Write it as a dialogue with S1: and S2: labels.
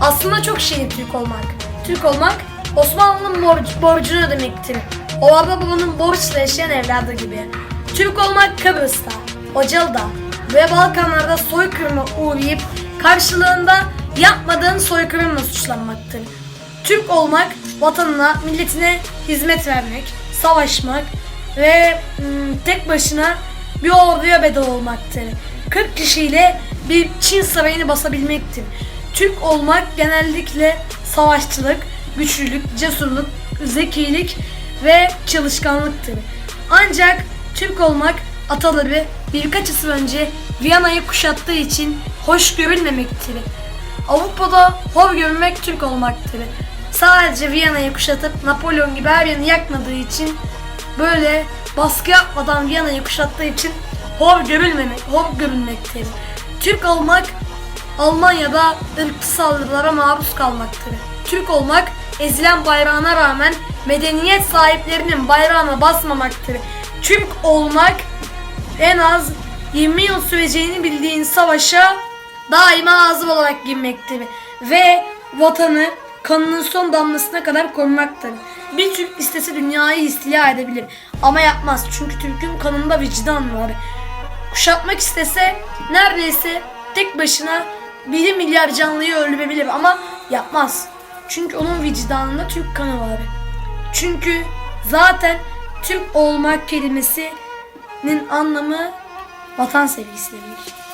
S1: Aslında çok şey Türk olmak. Türk olmak Osmanlı'nın borc- borcunu ödemektir. Ovada babanın borçla yaşayan evladı gibi. Türk olmak Kıbrıs'ta, Ocalı'da ve Balkanlarda soykırıma uğrayıp karşılığında yapmadığın soykırımla suçlanmaktır. Türk olmak vatanına, milletine hizmet vermek, savaşmak ve mm, tek başına bir orduya bedel olmaktır. 40 kişiyle bir Çin sarayını basabilmektir. Türk olmak genellikle savaşçılık, güçlülük, cesurluk, zekilik ve çalışkanlıktır. Ancak Türk olmak ataları birkaç asır önce Viyana'yı kuşattığı için hoş görülmemektir. Avrupa'da hor görünmek Türk olmaktır. Sadece Viyana'yı kuşatıp Napolyon gibi her yerini yakmadığı için böyle baskı yapmadan Viyana'yı kuşattığı için hor görülmemek, hor görülmektir. Türk olmak Almanya'da ırkçı saldırılara maruz kalmaktır. Türk olmak ezilen bayrağına rağmen medeniyet sahiplerinin bayrağına basmamaktır. Türk olmak en az 20 yıl süreceğini bildiğin savaşa daima hazır olarak girmektir. Ve vatanı kanının son damlasına kadar korumaktır. Bir Türk istese dünyayı istila edebilir ama yapmaz çünkü Türk'ün kanında vicdan var. Kuşatmak istese neredeyse tek başına 1 milyar canlıyı öldürebilir ama yapmaz. Çünkü onun vicdanında Türk kanı var. Çünkü zaten Türk olmak kelimesinin anlamı vatan sevgisi demek.